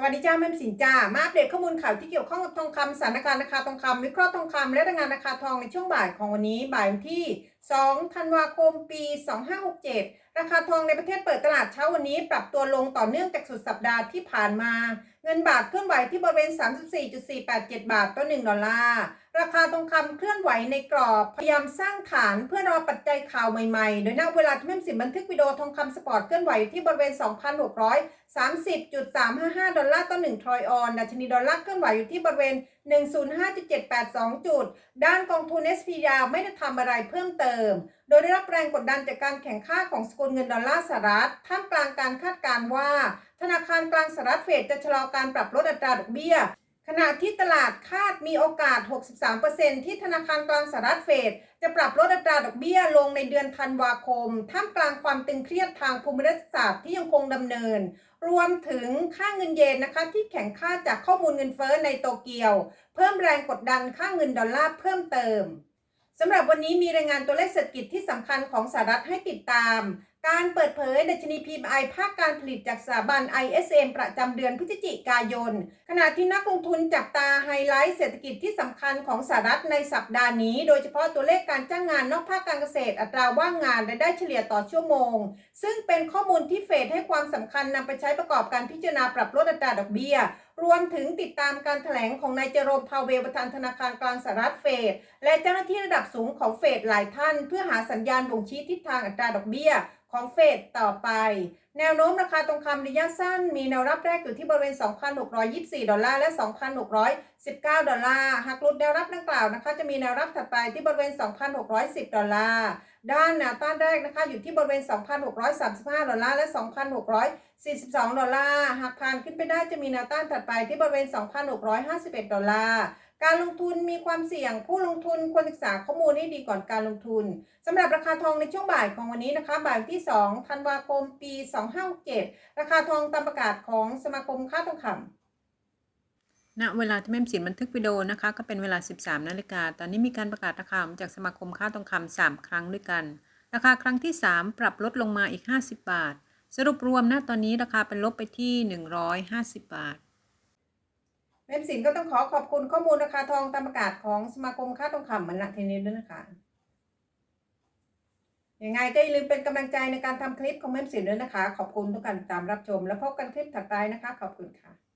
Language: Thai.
สวัสดีจ้าแม่มสินจ้า มาอัปเดตข้อมูลข่าวที่เกี่ยวข้องกับทองคำสถานการณ์ราคาทองคำวิเคราะห์ทองคำและรายงานราคาทองในช่วงบ่ายของวันนี้บ่ายที่ 2ธันวาคมปี 2567 ราคาทองในประเทศเปิดตลาดเช้าวันนี้ ปรับตัวลงต่อเนื่องจากสุดสัปดาห์ที่ผ่านมา เงินบาทเคลื่อนไหวที่บริเวณ 34.487 บาทต่อ 1 ดอลลาร์ ราคาทองคำเคลื่อนไหวในกรอบ พยายามสร้างฐานเพื่อรอปัจจัยข่าวใหม่ๆ โดยณเวลาที่แม่มสินบันทึกวิดีโอทองคำสปอร์ตเคลื่อนไหวอยู่ที่บริเวณ 2,630.355 ดอลลาร์ต่อ 1 ทรอยออนดัชนีดอลลาร์เคลื่อนไหวอยู่ที่บริเวณ 105.782 จุด ด้านกองทุน SP ยาไม่ได้ทำอะไรเพิ่มเติมโดยได้รับแรงกดดันจากการแข่งข้าของสกุลเงินดอลลาร์สหรัฐท่ามกลางการคาดการณ์ว่า ธนาคารกลางสหรัฐเฟดจะชะลอการปรับลดอัตราดอกเบี้ย ขณะที่ตลาดคาดมีโอกาส 63%ที่ธนาคารกลางสหรัฐเฟดจะปรับลดอัตราดอกเบี้ยลงในเดือนธันวาคม ท่ามกลางความตึงเครียดทางภูมิรัฐศาสตร์ที่ยังคงดำเนิน รวมถึงค่าเงินเยนนะคะที่แข็งค่าจากข้อมูลเงินเฟ้อในโตเกียว เพิ่มแรงกดดันค่าเงินดอลลาร์เพิ่มเติม สำหรับวันนี้มีรายงานตัวเลขเศรษฐกิจที่สำคัญของสหรัฐให้ติดตาม การเปิดเผยดัชนี PMI ภาคการผลิตจากสถาบัน ISM ประจำเดือนพฤศจิกายน ขณะที่นักลงทุนจับตาไฮไลท์เศรษฐกิจที่สำคัญของสหรัฐในสัปดาห์นี้ โดยเฉพาะตัวเลขการจ้างงานนอกภาคการเกษตร อัตราว่างงานและได้เฉลี่ยต่อชั่วโมง ซึ่งเป็นข้อมูลที่เฟดให้ความสำคัญนำไปใช้ประกอบการพิจารณาปรับลดอัตราดอกเบี้ย รวมถึงติดตามการถแถลงของนายเจอโรมพาเวลประธานธนาคารกลางสหรัฐเฟดและเจ้าหน้าที่ระดับสูงของเฟดหลายท่าน เพื่อหาสัญญาณบ่งชี้ทิศทางอัตราดอกเบี้ยของเฟดต่อไป แนวโน้มราคาทองคำระยะสั้น มีแนวรับแรกอยู่ที่บริเวณ 2,624 ดอลลาร์และ 2,619 ดอลลาร์ หากหลุดแนวรับดังกล่าวนะคะ จะมีแนวรับถัดไปที่บริเวณ 2,610 ดอลลาร์ ด้านแนวต้านแรกนะคะ อยู่ที่บริเวณ 2,635 ดอลลาร์และ 2,642 ดอลลาร์ หากผ่านขึ้นไปได้จะมีแนวต้านถัดไปที่บริเวณ 2,651 ดอลลาร์ การลงทุนมีความเสี่ยง ผู้ลงทุนควรศึกษาข้อมูลให้ดีก่อนการลงทุนสำหรับราคาทองในช่วงบ่ายของวันนี้นะคะ บ่ายที่2ธันวาคม ปี 2567ราคาทองตามประกาศของสมาคมค้าทองคำณเวลาที่แม่มสินบันทึกวิดีโอนะคะก็เป็นเวลา 13นาฬิกาตอนนี้มีการประกาศราคาจากสมาคมค้าทองคำ3ครั้งด้วยกัน ราคาครั้งที่ 3 ปรับลดลงมาอีก 50 บาท สรุปรวมณตอนนี้ราคาเป็นลบไปที่ 150 บาท เมมสินก็ต้องขอขอบคุณข้อมูลราคาทองตามประกาศของสมาคมค้าทองคำเหมือนละทีนี้ด้วยนะคะยังไงก็อย่าลืมเป็นกำลังใจในการทำคลิปของเมมสินด้วยนะคะ ขอบคุณทุกการติดตามรับชม แล้วพบกันคลิปถัดไปนะคะ ขอบคุณค่ะ